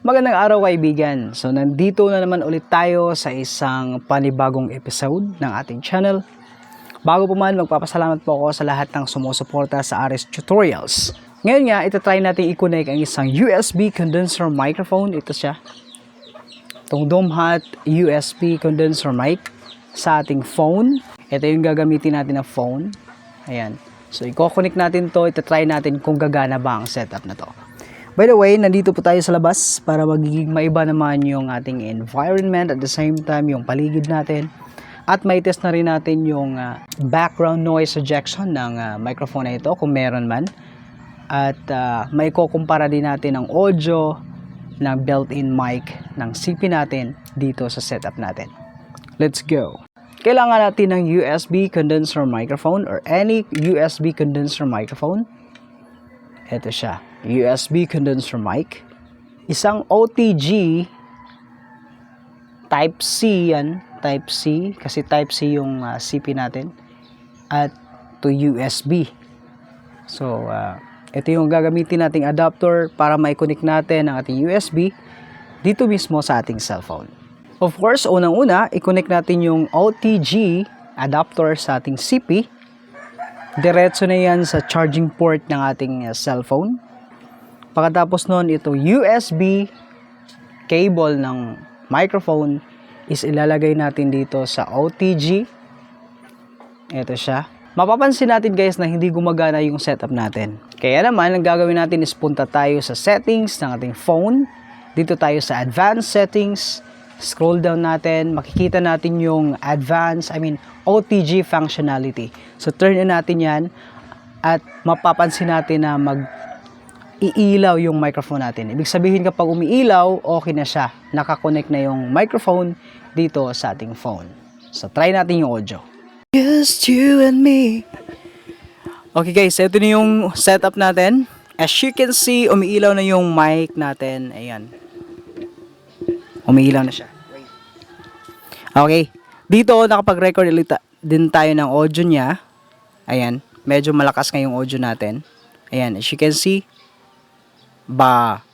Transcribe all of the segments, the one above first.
Magandang araw kaibigan. So nandito na naman ulit tayo sa isang panibagong episode ng ating channel. Bago po man, magpapasalamat po ako sa lahat ng sumusuporta sa Ares Tutorials. Ngayon nga, itatry natin i-connect ang isang USB condenser microphone. Ito siya. Itong Domhat USB condenser mic sa ating phone. Ito yung gagamitin natin na phone. Ayan. So, i-connect natin to. Itatry natin kung gagana ba ang setup na to. By the way, nandito po tayo sa labas para magiging maiba naman yung ating environment at the same time yung paligid natin. At may test na rin natin yung ah, background noise rejection ng ah, microphone na ito kung meron man. At ah, may kukumpara din natin ang audio ng built-in mic ng CP natin dito sa setup natin. Let's go! Kailangan natin ng USB condenser microphone or any USB condenser microphone. Ito siya, USB condenser mic. Isang OTG Type C yan, Type C kasi Type C yung ah, CP natin at to USB. So, ah, ito yung gagamitin nating adapter para mai-connect natin ang ating USB dito mismo sa ating cellphone. Of course, unang-una, i-connect natin yung OTG adapter sa ating CP. Diretso na yan sa charging port ng ating uh, cellphone. Pagkatapos nun, ito USB cable ng microphone is ilalagay natin dito sa OTG. Ito siya. Mapapansin natin guys na hindi gumagana yung setup natin. Kaya naman, ang gagawin natin is punta tayo sa settings ng ating phone. Dito tayo sa advanced settings. Scroll down natin, makikita natin yung advanced, I mean OTG functionality. So turn in natin yan at mapapansin natin na mag iilaw yung microphone natin. Ibig sabihin kapag umiilaw, okay na siya. Nakakonect na yung microphone dito sa ating phone. So try natin yung audio. Just you and me. Okay guys, ito na yung setup natin. As you can see, umiilaw na yung mic natin. Ayan. Umiilaw na siya. Okay. Dito, nakapag-record ulit din tayo ng audio niya. Ayan. Medyo malakas nga yung audio natin. Ayan. As you can see, ba,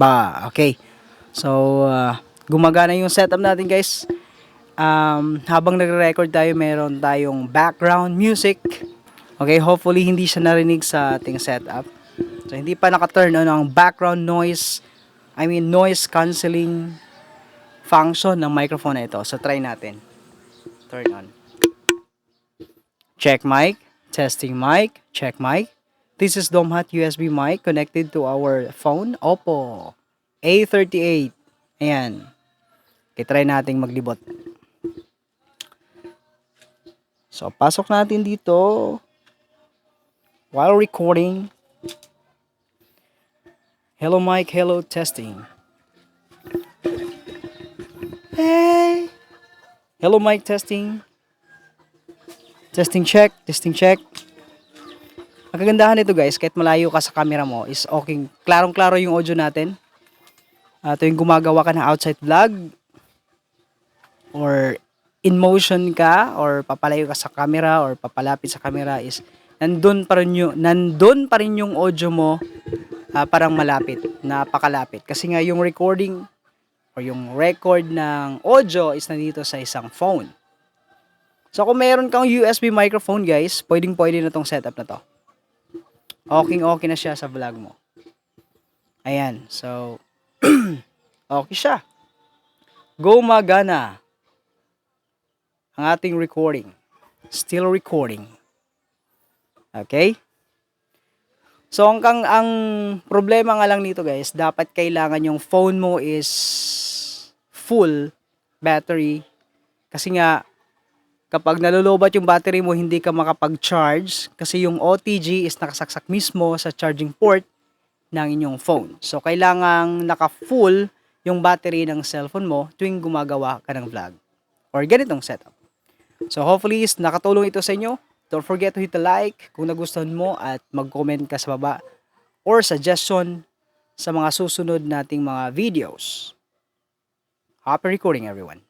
ba. Okay. So, uh, gumagana yung setup natin guys. Um, habang nagre-record tayo, meron tayong background music. Okay, hopefully hindi siya narinig sa ating setup. So, hindi pa naka-turn on ang background noise, I mean noise cancelling function ng microphone na ito. So, try natin. Turn on. Check mic. Testing mic. Check mic. This is Domhat USB mic connected to our phone. Oppo A38. Ayan. Okay, try nating maglibot. So, pasok natin dito while recording. Hello mic, hello testing. Hey. Hello mic testing. Testing check, testing check. Ang kagandahan nito guys, kahit malayo ka sa camera mo, is okay. Klarong-klaro yung audio natin. Uh, tuwing gumagawa ka ng outside vlog, or in motion ka, or papalayo ka sa camera, or papalapit sa camera, is nandun pa rin yung, nandun pa rin yung audio mo, ah, parang malapit, napakalapit. Kasi nga yung recording, or yung record ng audio is nandito sa isang phone. So kung meron kang USB microphone guys, pwedeng pwede na tong setup na to. Okay okay na siya sa vlog mo. Ayan, so okay siya. Gumagana ang ating recording. Still recording. Okay? So hanggang ang problema nga lang nito guys, dapat kailangan yung phone mo is full battery kasi nga kapag nalulobat yung battery mo hindi ka makapag-charge kasi yung OTG is nakasaksak mismo sa charging port ng inyong phone. So kailangang naka-full yung battery ng cellphone mo tuwing gumagawa ka ng vlog or ganitong setup. So hopefully is nakatulong ito sa inyo. Don't forget to hit the like kung nagustuhan mo at mag-comment ka sa baba or suggestion sa mga susunod nating mga videos. Happy recording everyone.